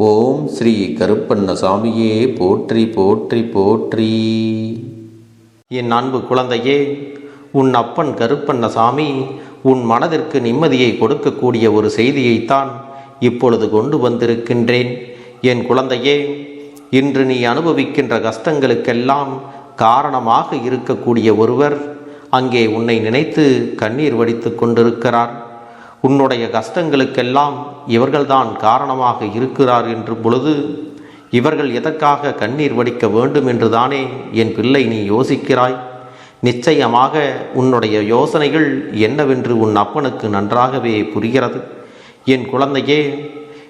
ஓம் ஸ்ரீ கருப்பண்ணசாமியே போற்றி போற்றி போற்றி. என் அன்பு குழந்தையே உன் அப்பன் கருப்பண்ணசாமி உன் மனதிற்கு நிம்மதியை கொடுக்கக்கூடிய ஒரு செய்தியைத்தான் இப்பொழுது கொண்டு வந்திருக்கின்றேன். என் குழந்தையே இன்று நீ அனுபவிக்கின்ற கஷ்டங்களுக்கெல்லாம் காரணமாக இருக்கக்கூடிய ஒருவர் அங்கே உன்னை நினைத்து கண்ணீர் வடித்து கொண்டிருக்கிறார். உன்னுடைய கஷ்டங்களுக்கெல்லாம் இவர்கள்தான் காரணமாக இருக்கிறார் என்று பொழுது இவர்கள் எதற்காக கண்ணீர் வடிக்க வேண்டும் என்றுதானே என் பிள்ளை நீ யோசிக்கிறாய்? நிச்சயமாக உன்னுடைய யோசனைகள் என்னவென்று உன் அப்பனுக்கு நன்றாகவே புரிகிறது. என் குழந்தையே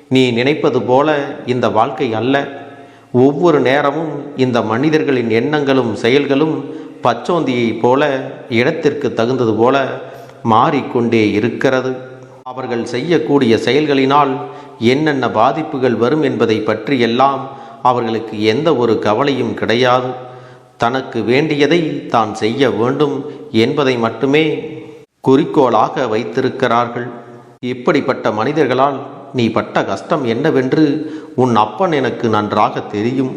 நீ நினைப்பது போல இந்த வாழ்க்கை அல்ல. ஒவ்வொரு நேரமும் இந்த மனிதர்களின் எண்ணங்களும் செயல்களும் பச்சோந்தியைப் போல இடத்திற்கு தகுந்தது போல மாறிக்கொண்டே இருக்கிறது. அவர்கள் செய்யக்கூடிய செயல்களினால் என்னென்ன பாதிப்புகள் வரும் என்பதை பற்றியெல்லாம் அவர்களுக்கு எந்த ஒரு கவலையும் கிடையாது. தனக்கு வேண்டியதை தான் செய்ய வேண்டும் என்பதை மட்டுமே குறிக்கோளாக வைத்திருக்கிறார்கள். இப்படிப்பட்ட மனிதர்களால் நீ பட்ட கஷ்டம் என்னவென்று உன் அப்பன் எனக்கு நன்றாக தெரியும்.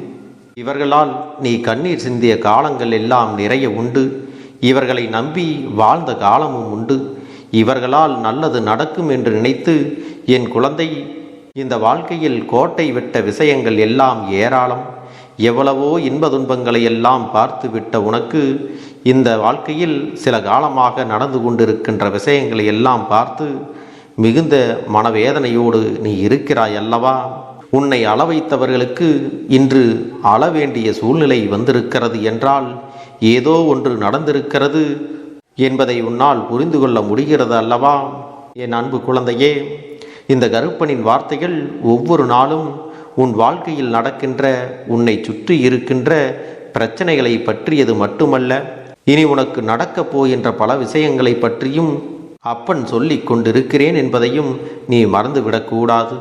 இவர்களால் நீ கண்ணீர் சிந்திய காலங்கள் எல்லாம் நிறைய உண்டு. இவர்களை நம்பி வாழ்ந்த காலமும் உண்டு. இவர்களால் நல்லது நடக்கும் என்று நினைத்து என் குழந்தை இந்த வாழ்க்கையில் கோட்டை விட்ட விஷயங்கள் எல்லாம் ஏராளம். எவ்வளவோ இன்ப துன்பங்களை எல்லாம் பார்த்து விட்ட உனக்கு இந்த வாழ்க்கையில் சில காலமாக நடந்து கொண்டிருக்கின்ற விஷயங்களை எல்லாம் பார்த்து மிகுந்த மனவேதனையோடு நீ இருக்கிறாய் அல்லவா? உன்னை அளவைத்தவர்களுக்கு இன்று அள வேண்டிய சூழ்நிலை வந்திருக்கிறது என்றால் ஏதோ ஒன்று நடந்திருக்கிறது. என்பதை உன்னால் புரிந்து கொள்ள முடிகிறது அல்லவா என் அன்பு குழந்தையே இந்த கருப்பனின் வார்த்தைகள் ஒவ்வொரு நாளும் உன் வாழ்க்கையில் நடக்கின்ற உன்னை சுற்றி இருக்கின்ற பிரச்சனைகளை பற்றியது மட்டுமல்ல இனி உனக்கு நடக்கப் போகின்ற பல விஷயங்களை பற்றியும் அப்பன் சொல்லி கொண்டிருக்கிறேன் என்பதையும் நீ மறந்துவிடக்கூடாது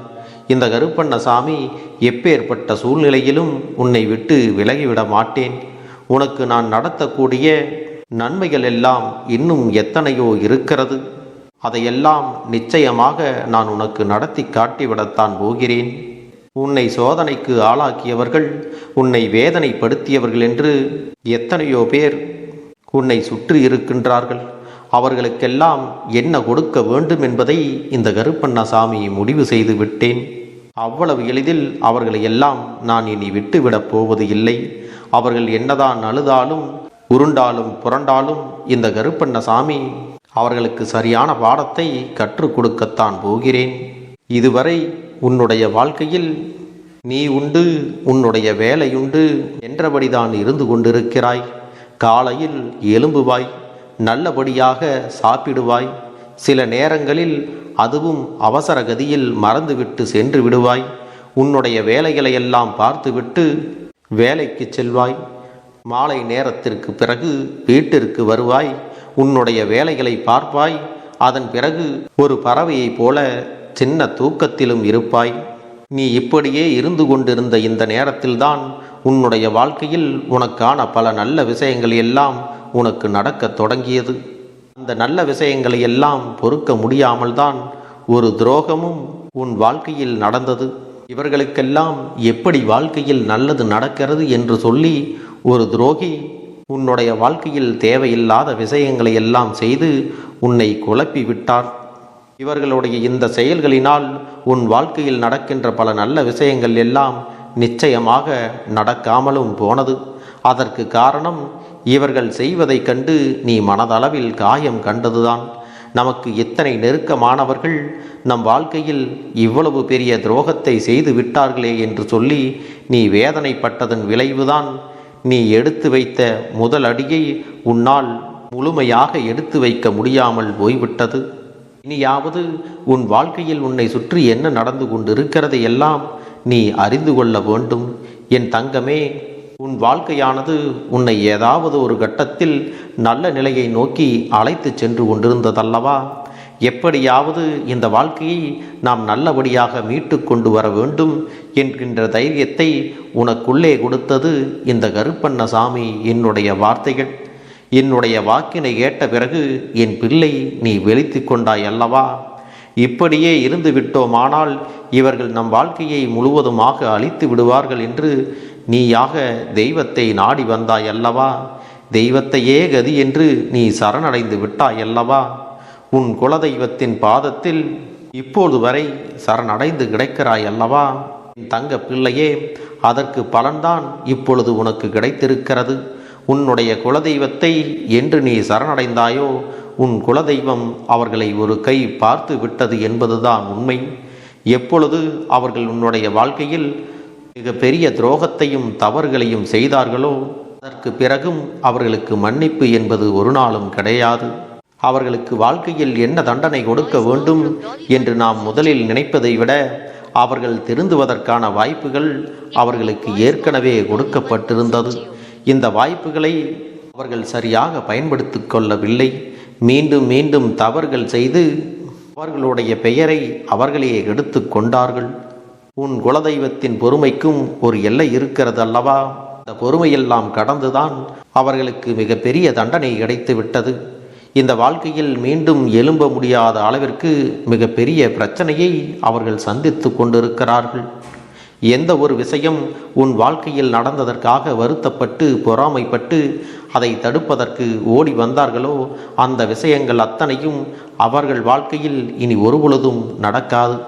இந்த கருப்பண்ணசாமி எப்பேற்பட்ட சூழ்நிலையிலும் உன்னை விட்டு விலகிவிட மாட்டேன். உனக்கு நான் நடத்தக்கூடிய நன்மைகள் எல்லாம் இன்னும் எத்தனையோ இருக்கிறது. அதையெல்லாம் நிச்சயமாக நான் உனக்கு நடத்தி காட்டிவிடத்தான் போகிறேன். உன்னை சோதனைக்கு ஆளாக்கியவர்கள் உன்னை வேதனைப்படுத்தியவர்கள் என்று எத்தனையோ பேர் உன்னை சுற்றி இருக்கின்றார்கள். அவர்களுக்கெல்லாம் என்ன கொடுக்க வேண்டும் என்பதை இந்த கருப்பண்ணசாமி முடிவு செய்து விட்டேன். அவ்வளவு எளிதில் அவர்களை எல்லாம் நான் இனி விட்டுவிடப் போவது இல்லை. அவர்கள் என்னதான் அழுதாலும் உருண்டாலும் புரண்டாலும் இந்த கருப்பண்ணசாமி அவர்களுக்கு சரியான பாடத்தை கற்றுக் கொடுக்கத்தான் போகிறேன். இதுவரை உன்னுடைய வாழ்க்கையில் நீ உண்டு உன்னுடைய வேலையுண்டு என்றபடிதான் இருந்து கொண்டிருக்கிறாய். காலையில் எலும்புவாய் நல்லபடியாக சாப்பிடுவாய். சில நேரங்களில் அதுவும் அவசர கதியில் மறந்துவிட்டு சென்று விடுவாய். உன்னுடைய வேலைகளை எல்லாம் பார்த்துவிட்டு வேலைக்கு செல்வாய். மாலை நேரத்திற்கு பிறகு வீட்டிற்கு வருவாய் உன்னுடைய வேலைகளை பார்ப்பாய். அதன் பிறகு ஒரு பறவையைப் போல சின்ன தூக்கத்திலும் இருப்பாய். நீ இப்படியே இருந்து கொண்டிருந்த இந்த நேரத்தில்தான் உன்னுடைய வாழ்க்கையில் உனக்கான பல நல்ல விஷயங்கள் எல்லாம் உனக்கு நடக்கத் தொடங்கியது. அந்த நல்ல விஷயங்களை எல்லாம் பொறுக்க முடியாமல் தான் ஒரு துரோகமும் உன் வாழ்க்கையில் நடந்தது. இவர்களுக்கெல்லாம் எப்படி வாழ்க்கையில் நல்லது நடக்கிறது என்று சொல்லி ஒரு துரோகி உன்னுடைய வாழ்க்கையில் தேவையில்லாத விஷயங்களை எல்லாம் செய்து உன்னை குழப்பி விட்டார். இவர்களுடைய இந்த செயல்களினால் உன் வாழ்க்கையில் நடக்கின்ற பல நல்ல விஷயங்கள் எல்லாம் நிச்சயமாக நடக்காமலும் போனது. அதற்கு காரணம் இவர்கள் செய்வதைக் கண்டு நீ மனதளவில் காயம் கண்டதுதான். நமக்கு எத்தனை நெருக்கமானவர்கள் நம் வாழ்க்கையில் இவ்வளவு பெரிய துரோகத்தை செய்து விட்டார்களே என்று சொல்லி நீ வேதனைப்பட்டதன் விளைவுதான் நீ எடுத்து வைத்த முதல் அடியை உன்னால் முழுமையாக எடுத்து வைக்க முடியாமல் போய்விட்டது. இனியாவது உன் வாழ்க்கையில் உன்னை சுற்றி என்ன நடந்து கொண்டிருக்கிறது எல்லாம் நீ அறிந்து கொள்ள வேண்டும். என் தங்கமே உன் வாழ்க்கையானது உன்னை ஏதாவது ஒரு கட்டத்தில் நல்ல நிலையை நோக்கி அழைத்து சென்று கொண்டிருந்ததல்லவா? எப்படியாவது இந்த வாழ்க்கையை நாம் நல்லபடியாக மீட்டு கொண்டு வர வேண்டும் என்கின்ற தைரியத்தை உனக்குள்ளே கொடுத்தது இந்த கருப்பண்ணசாமி என்னுடைய வார்த்தைகள். என்னுடைய வாக்கினை கேட்ட பிறகு என் பிள்ளை நீ வெளித்து கொண்டாய் அல்லவா? இப்படியே இருந்து விட்டோமானால் இவர்கள் நம் வாழ்க்கையை முழுவதுமாக அழித்து விடுவார்கள் என்று நீயாக தெய்வத்தை நாடி வந்தாய் அல்லவா? தெய்வத்தையே கதி என்று நீ சரணடைந்து விட்டாய் அல்லவா? உன் குலதெய்வத்தின் பாதத்தில் இப்போது வரை சரணடைந்து கிடைக்கிறாய் அல்லவா? என் தங்க பிள்ளையே அதற்கு பலன்தான் இப்பொழுது உனக்கு கிடைத்திருக்கிறது. உன்னுடைய குலதெய்வத்தை என்று நீ சரணடைந்தாயோ உன் குலதெய்வம் அவர்களை ஒரு கை பார்த்து விட்டது என்பதுதான் உண்மை. எப்பொழுது அவர்கள் உன்னுடைய வாழ்க்கையில் மிக பெரிய துரோகத்தையும் தவறுகளையும் செய்தார்களோ அதற்கு பிறகும் அவர்களுக்கு மன்னிப்பு என்பது ஒரு நாளும் கிடையாது. அவர்களுக்கு வாழ்க்கையில் என்ன தண்டனை கொடுக்க வேண்டும் என்று நாம் முதலில் நினைப்பதை விட அவர்கள் திருந்துவதற்கான வாய்ப்புகள் அவர்களுக்கு ஏற்கனவே கொடுக்கப்பட்டிருந்தது. இந்த வாய்ப்புகளை அவர்கள் சரியாக பயன்படுத்திக் கொள்ளவில்லை. மீண்டும் மீண்டும் தவறுகள் செய்து அவர்களுடைய பெயரை அவர்களே எடுத்து கொண்டார்கள். உன் குலதெய்வத்தின் பொறுமைக்கும் ஒரு எல்லை இருக்கிறது அல்லவா இந்த பொறுமையெல்லாம் கடந்துதான் அவர்களுக்கு மிகப்பெரிய தண்டனை கிடைத்து விட்டது இந்த வாழ்க்கையில் மீண்டும் எழும்ப முடியாத அளவிற்கு மிகப்பெரிய பிரச்சனையை அவர்கள் சந்தித்து கொண்டிருக்கிறார்கள். எந்த ஒரு விஷயம் உன் வாழ்க்கையில் நடந்ததற்காக வருத்தப்பட்டு பொறாமைப்பட்டு அதை தடுப்பதற்கு ஓடி வந்தார்களோ அந்த விஷயங்கள் அத்தனையும் அவர்கள் வாழ்க்கையில் இனி ஒருபொழுதும் நடக்காது.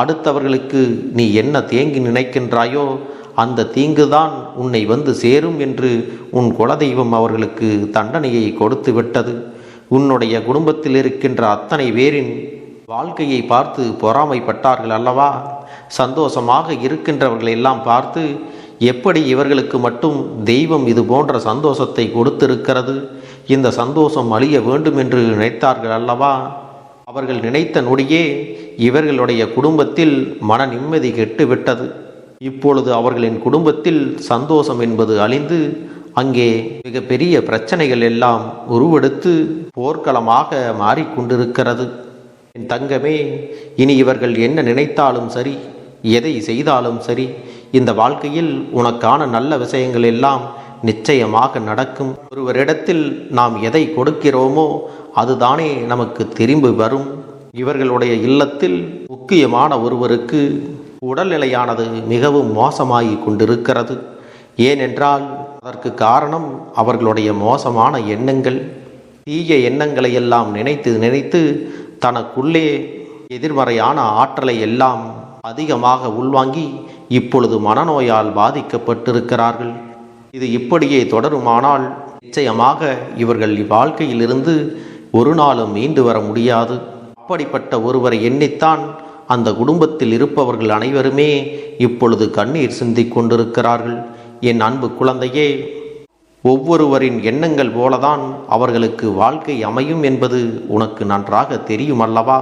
அடுத்தவர்களுக்கு நீ என்ன தேங்கி நினைக்கின்றாயோ அந்த தீங்குதான் உன்னை வந்து சேரும் என்று உன் குலதெய்வம் அவர்களுக்கு தண்டனையை கொடுத்து விட்டது உன்னுடைய குடும்பத்தில் இருக்கின்ற அத்தனை பேரின் வாழ்க்கையை பார்த்து பொறாமைப்பட்டார்கள் அல்லவா? சந்தோஷமாக இருக்கின்றவர்களை எல்லாம் பார்த்து எப்படி இவர்களுக்கு மட்டும் தெய்வம் இது போன்ற சந்தோஷத்தை கொடுத்திருக்கிறது? இந்த சந்தோஷம் அழிய வேண்டும் என்று நினைத்தார்கள் அல்லவா? அவர்கள் நினைத்த நொடியே இவர்களுடைய குடும்பத்தில் மன நிம்மதி கெட்டுவிட்டது. இப்பொழுது அவர்களின் குடும்பத்தில் சந்தோஷம் என்பது அழிந்து அங்கே மிகப்பெரிய பிரச்சனைகள் எல்லாம் உருவெடுத்து போர்க்களமாக மாறிக்கொண்டிருக்கிறது என் தங்கமே இனி இவர்கள் என்ன நினைத்தாலும் சரி எதை செய்தாலும் சரி இந்த வாழ்க்கையில் உனக்கான நல்ல விஷயங்கள் எல்லாம் நிச்சயமாக நடக்கும். ஒருவரிடத்தில் நாம் எதை கொடுக்கிறோமோ அதுதானே நமக்கு திரும்பி வரும். இவர்களுடைய இல்லத்தில் முக்கியமான ஒருவருக்கு உடல்நிலையானது மிகவும் மோசமாகி கொண்டிருக்கிறது. ஏனென்றால் அதற்கு காரணம் அவர்களுடைய மோசமான எண்ணங்கள். தீய எண்ணங்களை எல்லாம் நினைத்து நினைத்து தனக்குள்ளே எதிர்மறையான ஆற்றலை எல்லாம் அதிகமாக உள்வாங்கி இப்பொழுது மனநோயால் பாதிக்கப்பட்டிருக்கிறார்கள். இது இப்படியே தொடருமானால் நிச்சயமாக இவர்கள் இவ்வாழ்க்கையிலிருந்து ஒரு நாளும் மீண்டு வர முடியாது. அப்படிப்பட்ட ஒருவரை எண்ணித்தான் அந்த குடும்பத்தில் இருப்பவர்கள் அனைவருமே இப்பொழுது கண்ணீர் சிந்திக் கொண்டிருக்கிறார்கள். என் அன்பு குழந்தையே ஒவ்வொருவரின் எண்ணங்கள் போலதான் அவர்களுக்கு வாழ்க்கை அமையும் என்பது உனக்கு நன்றாக தெரியும் அல்லவா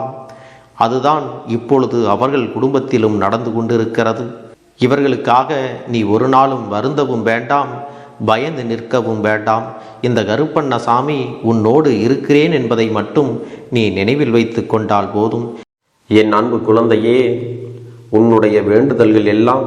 அதுதான் இப்பொழுது அவர்கள் குடும்பத்திலும் நடந்து கொண்டிருக்கிறது. இவர்களுக்காக நீ ஒரு நாளும் வருந்தவும் வேண்டாம் பயந்து நிற்கவும் வேண்டாம். இந்த கருப்பண்ண சாமி உன்னோடு இருக்கிறேன் என்பதை மட்டும் நீ நினைவில் வைத்து கொண்டால் போதும். என் அன்பு குழந்தையே உன்னுடைய வேண்டுதல்கள் எல்லாம்